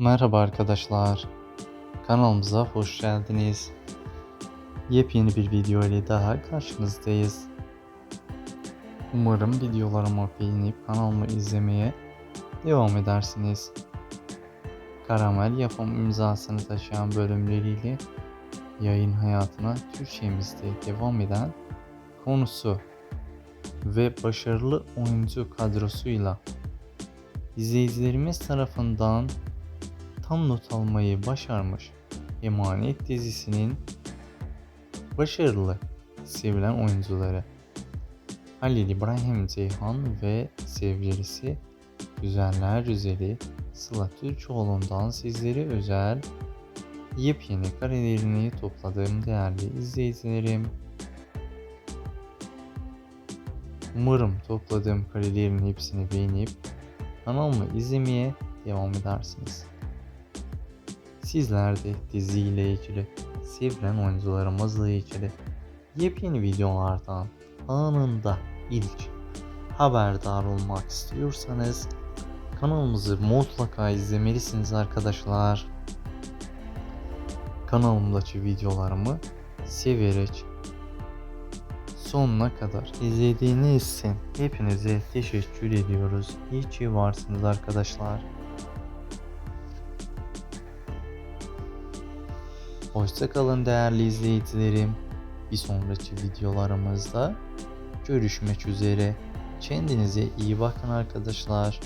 Merhaba arkadaşlar. Kanalımıza hoş geldiniz. Yepyeni bir video ile daha karşınızdayız. Umarım videolarımı beğenip kanalımı izlemeye devam edersiniz. Karamel yapım imzasını taşıyan bölümleriyle yayın hayatına Türkçemizde devam eden konusu ve başarılı oyuncu kadrosuyla izleyicilerimiz tarafından tam not almayı başarmış Emanet dizisinin başarılı, sevilen oyuncuları Halil İbrahim Ceyhan ve sevgilisi Güzeller Güzeli Sıla Türkoğlu'ndan sizlere özel yepyeni karelerini topladığım değerli izleyicilerim. Umarım topladığım karelerin hepsini beğenip kanalımı izlemeye devam edersiniz. Sizler de diziyle ilgili, sevilen oyuncularımızla ilgili yepyeni videolardan anında ilk haberdar olmak istiyorsanız kanalımızı mutlaka izlemelisiniz arkadaşlar. Kanalımdaki videolarımı severek sonuna kadar izlediğiniz için hepinize teşekkür ediyoruz. İyi ki varsınız arkadaşlar. Hoşçakalın değerli izleyicilerim. Bir sonraki videolarımızda görüşmek üzere. Kendinize iyi bakın arkadaşlar.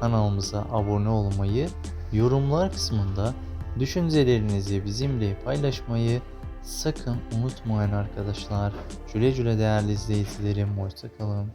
Kanalımıza abone olmayı, yorumlar kısmında düşüncelerinizi bizimle paylaşmayı sakın unutmayın arkadaşlar. Güle güle değerli izleyicilerim. Hoşçakalın.